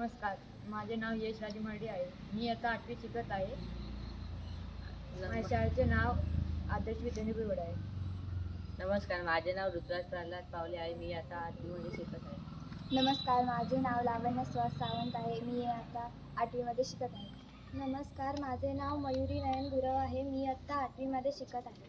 नमस्कार माझे नाव यश राजे मर्डे आहे. मी आता आठवी शिकत आहे. माझ्या शाळेचे नाव आदर्श विद्यानी बिवड आहे. नमस्कार माझे नाव ऋतुराज प्रल्हाद पावले आहे. मी आता आठवीमध्ये शिकत आहे. नमस्कार माझे नाव लावण्य सुहास सावंत आहे. मी आता आठवीमध्ये शिकत आहे. नमस्कार माझे नाव मयुरी नयन गुरव आहे. मी आत्ता आठवीमध्ये शिकत आहे.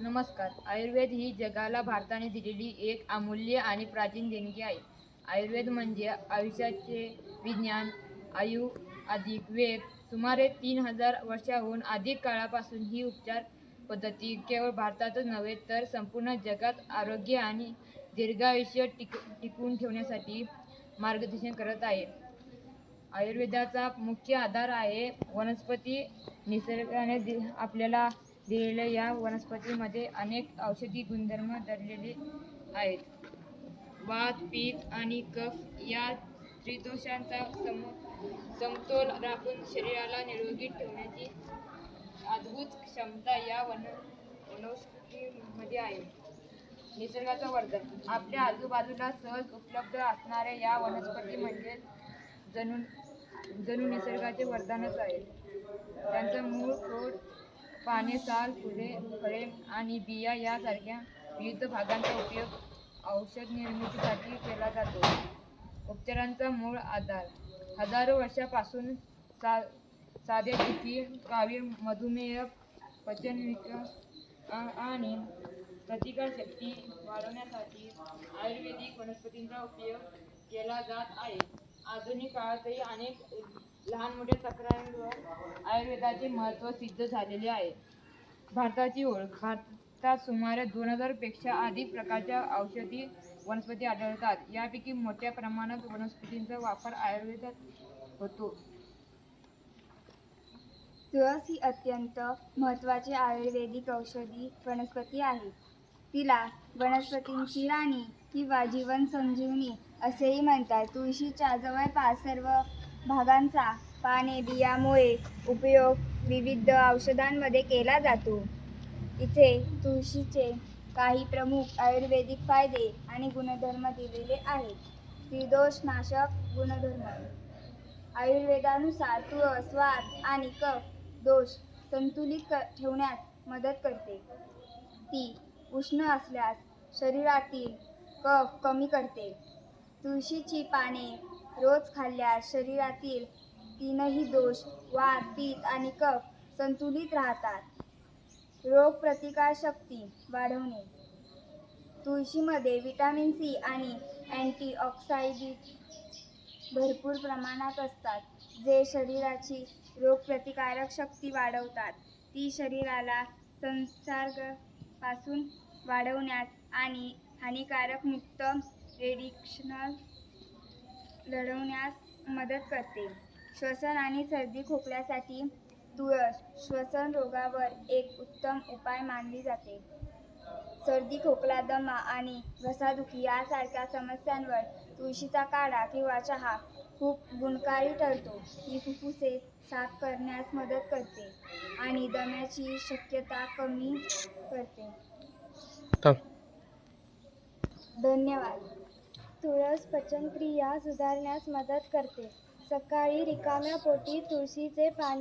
नमस्कार आयुर्वेद ही जगाला भारताने दिलेली एक अमूल्य आणि प्राचीन देणगी आहे. आयुर्वेद म्हणजे आयुष्याचे विज्ञान आयु अधिक वेद सुमारे तीन हजार वर्षाहून अधिक काळापासून ही उपचार पद्धती केवळ भारतातच नव्हे तर संपूर्ण जगात आरोग्य आणि दीर्घायुष्य टिक टिकवून ठेवण्यासाठी मार्गदर्शन करत आहे. आयुर्वेदाचा मुख्य आधार आहे वनस्पती. निसर्गाने दि आपल्याला दिलेल्या या वनस्पतीमध्ये अनेक औषधी गुणधर्म दडलेले आहेत. वात पीत आणि कफ या त्रिदोषांचा सम समतोल राखून शरीराला निरोगी ठेवण्याची अद्भुत क्षमता या वन वनस्पतीमध्ये आहे. निसर्गाचं वर्धन. आपल्या आजूबाजूला सहज उपलब्ध असणाऱ्या या वनस्पती म्हणजे जणू जणू निसर्गाचे वरदानच आहे. त्यांचं मूळ खोड पाने साल फुले फळे आणि बिया यासारख्या विविध भागांचा उपयोग औषध निर्मितीसाठी केला जातो. उपचारांचा मूळ आधार. हजारो वर्षापासून सा साधे दुखी मधुमेह पचनविक आणि आणि प्रतिकारशक्ती वाढवण्यासाठी आयुर्वेदिक वनस्पतींचा उपयोग केला जात आहे. आधुनिक काळातही अनेक लहान मोठ्या तक्रारींवर आयुर्वेदाचे महत्त्व सिद्ध झालेले आहे. भारताची ओळख भारतात सुमारे दोन हजारपेक्षा अधिक प्रकारच्या औषधी वनस्पती आढळतात. यापैकी मोठ्या प्रमाणात वनस्पतींचा वापर आयुर्वेदात होतो. तुळस ही अत्यंत महत्त्वाची आयुर्वेदिक औषधी वनस्पती आहे. तिला वनस्पतींची राणी किंवा जीवन संजीवनी असेही म्हणतात. तुळशीच्या जवळपास सर्व भागांचा पाने बियामुळे उपयोग विविध औषधांमध्ये केला जातो. इथे तुळशीचे काही प्रमुख आयुर्वेदिक फायदे आणि गुणधर्म दिलेले आहेत. त्रिदोषनाशक गुणधर्म. आयुर्वेदानुसार तुळस वात आणि कफ दोष संतुलित क ठेवण्यास मदत करते. ती उष्ण असल्यास शरीरातील कफ कमी करते. तुळशीची पाने रोज खाल्ल्यास शरीरातील तीनही दोष वात पित्त आणि कफ संतुलित राहतात. रोगप्रतिकारशक्ती वाढवणे. तुळशीमध्ये विटॅमिन सी आणि अँटीऑक्साइडिट भरपूर प्रमाणात असतात जे शरीराची रोगप्रतिकारक शक्ती वाढवतात. ती शरीराला संसर्गापासून वाढवण्यास आणि हानिकारक मुक्त रेडिक्शनल लढवण्यास मदत करते. श्वसन आणि सर्दी खोकल्यासाठी तुळस श्वसन रोगावर एक उत्तम उपाय मानली जाते. सर्दी खोकला दमा आणि घसादुखी यासारख्या समस्यांवर तुळशीचा काढा किंवा चहा खूप गुणकारी ठरतो. ही फुफ्फुसे साफ करण्यास मदत करते आणि दम्याची शक्यता कमी करते. धन्यवाद. तुळस पचनक्रिया सुधारण्यास मदत करते. सकाळी रिकाम्या पोटी तुळशीचे पाणी